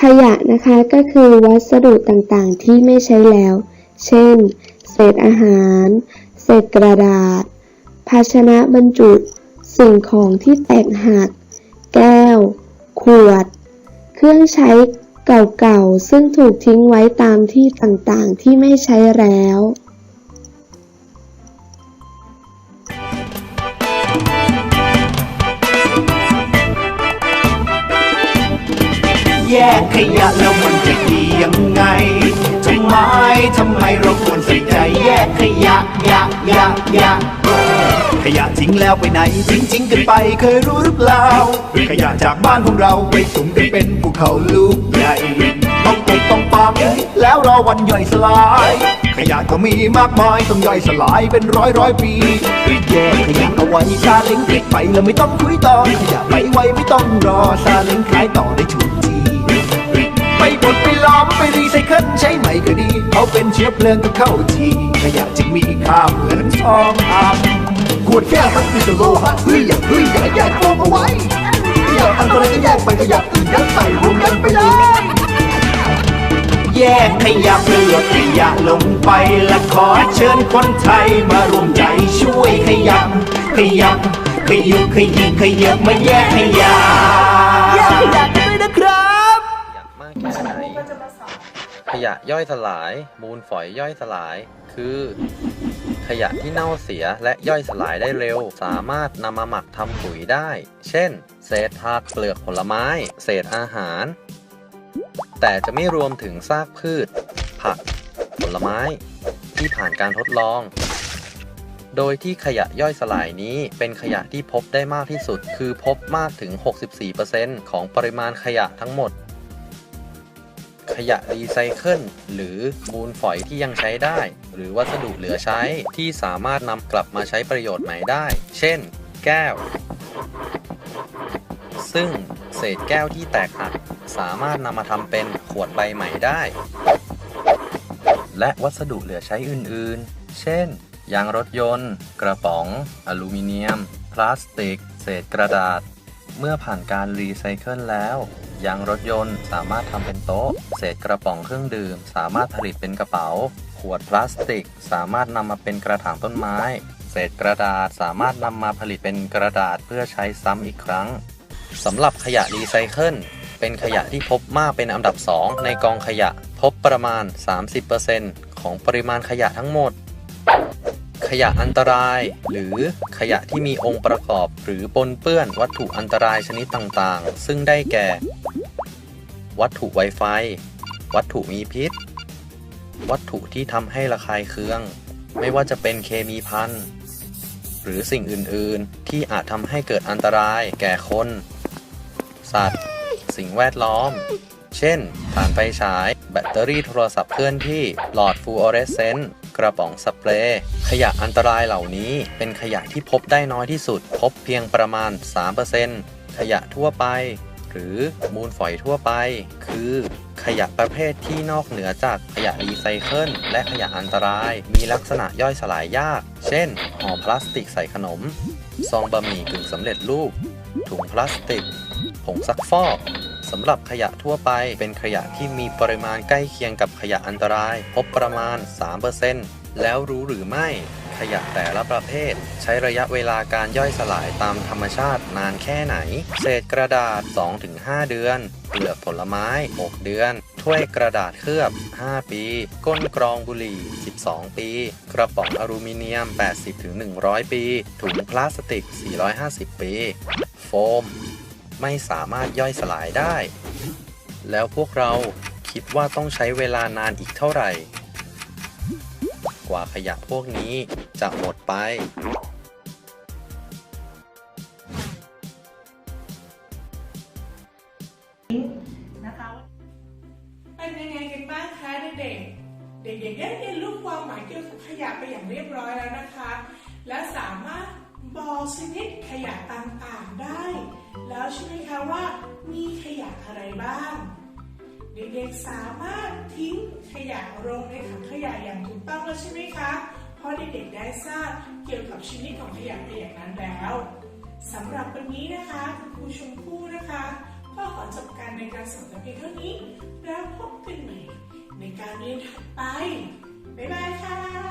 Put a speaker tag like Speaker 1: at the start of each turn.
Speaker 1: ขยะนะคะก็คือวัสดุต่างๆ ที่ไม่ใช้แล้ว เช่น เศษอาหาร เศษกระดาษ ภาชนะบรรจุ สิ่งของที่แตกหัก แก้ว ขวด เครื่องใช้เก่าๆ ซึ่งถูกทิ้งไว้ตามที่ต่างๆ ที่ไม่ใช้แล้ว
Speaker 2: กขยะแล้วมันจะดียังไงทำไมทำไมเราควรใส่ใจแยกขยะยะยะยะขยะทิ้งแล้วไปไหนทิ้งทิ้งกันไปเคยรู้หรือเปล่า ขยะจากบ้านของเราไปสุมกันเป็นภูเขาลูกใหญ่ต้องตกต้องปังแล้วรอวันย่อยสลาย ขยะก็มีมากมายต้องย่อยสลายเป็นร้อยร้อยปีแยกขยะเอาไว้ซาเล้งเก็บไปแล้วไม่ต้องคุยต่อขยะไปไวไม่ต้องรอซาเล้งขายต่อได้ถูก รีไซเคิลใช้ใหม่ก็ดีเอาเป็นเชื้อเพลิงก็เข้าทีขยะจึงมีค่าเหมือนทองคำขวดแก้วพลาสติกโลหะเฮ้ยอย่าเฮ้ยอย่าแยกโฟมเอาไว้ขยะอันตรายก็แยกไปขยะอื่นยัดใส่รวมกันไปเลยแยกขยะเพื่อขยะลงไปและขอเชิญคนไทยมารวมใจช่วยขยับขยับขยุกขยิบขยับมาแยกขยะแยกขยะกันด้วยนะครับ
Speaker 3: ขยะย่อยสลาย มูลฝอยย่อยสลาย คือ ขยะที่เน่าเสียและย่อยสลายได้เร็ว สามารถนำมาหมักทำปุ๋ยได้ เช่น เศษผักเปลือกผลไม้ เศษอาหาร แต่จะไม่รวมถึงซากพืช ผัก ผลไม้ ที่ผ่านการทดลอง โดยที่ขยะย่อยสลายนี้เป็นขยะที่พบได้มากที่สุด คือพบมากถึง 64%ของปริมาณขยะทั้งหมด ขยะรีไซเคิลหรือมูลฝอยที่ยังใช้ได้ หรือวัสดุเหลือใช้ที่สามารถนำกลับมาใช้ประโยชน์ใหม่ได้ เช่น แก้ว ซึ่งเศษแก้วที่แตกหักสามารถนำมาทำเป็นขวดใบใหม่ได้ และวัสดุเหลือใช้อื่นๆ เช่น ยางรถยนต์ กระป๋อง อลูมิเนียม พลาสติก เศษกระดาษ เมื่อผ่านการรีไซเคิลแล้วยางรถยนต์สามารถทำเป็นโต๊ะ เศษกระป๋องเครื่องดื่ม สามารถผลิตเป็นกระเป๋า ขวดพลาสติก สามารถนำมาเป็นกระถางต้นไม้ เศษกระดาษสามารถนำมาผลิตเป็นกระดาษเพื่อใช้ซ้ำอีกครั้งสำหรับขยะรีไซเคิลเป็นขยะที่พบมากเป็นอันดับ 2 ในกองขยะ พบประมาณ 30%ของปริมาณขยะทั้งหมด ขยะอันตราย หรือขยะที่มีองค์ประกอบ หรือปนเปื้อนวัตถุอันตรายชนิดต่างๆ ซึ่งได้แก่ วัตถุไวไฟ วัตถุมีพิษ วัตถุที่ทำให้ระคายเคือง ไม่ว่าจะเป็นเคมีพันหรือสิ่งอื่นๆ ที่อาจทำให้เกิดอันตรายแก่คน สัตว์ สิ่งแวดล้อม เช่นถ่านไฟฉาย แบตเตอรี่โทรศัพท์เคลื่อนที่ หลอดฟลูออเรสเซนต์ กระป๋องสเปรย์ขยะอันตรายเหล่านี้เป็นขยะที่พบได้น้อยที่สุด พบเพียงประมาณ 3%ขยะทั่วไป หรือมูลฝอยทั่วไป คือขยะประเภทที่นอกเหนือจากขยะรีไซเคิลและขยะอันตราย มีลักษณะย่อยสลายยาก เช่นห่อพลาสติกใส่ขนม ซองบะหมี่กึ่งสำเร็จรูป ถุงพลาสติก ผงซักฟอก สำหรับขยะทั่วไป เป็นขยะที่มีปริมาณใกล้เคียงกับขยะอันตราย พบประมาณ 3%แล้วรู้หรือไม่ขยะแต่ละประเภท ใช้ระยะเวลาการย่อยสลายตามธรรมชาตินานแค่ไหน เศษกระดาษ 2-5 เดือน เปลือกผลไม้ 6 เดือน ถ้วยกระดาษเคลือบ 5 ปี ก้นกรองบุหรี่ 12 ปี กระป๋องอลูมิเนียม 80-100 ปี ถุงพลาสติก 450 ปี โฟม ไม่สามารถย่อยสลายได้ แล้วพวกเราคิดว่าต้องใช้เวลานานอีกเท่าไหร่ กว่าขยะพวกนี้จะหมดไป
Speaker 4: นะคะเป็นยังไงกันบ้างคะเด็กๆ เด็กๆได้เรียนรู้ความหมายเกี่ยวกับขยะไปอย่างเรียบร้อยแล้วนะคะ และสามารถ บอกชนิดขยะต่างๆได้ แล้วใช่ไหมคะว่า มีขยะอะไรบ้าง เด็กๆสามารถทิ้งขยะลงในถังขยะอย่างถูกต้องแล้วใช่ไหมคะเพราะเด็กๆได้ทราบเกี่ยวกับชนิดของขยะไปอย่างนั้นแล้วสำหรับวันนี้นะคะคุณครูชมพู่นะคะก็ขอจบการในการสอนแต่เพียงเท่านี้ แล้วพบกันใหม่ในการเรียนถัดไป บ๊ายบายค่ะ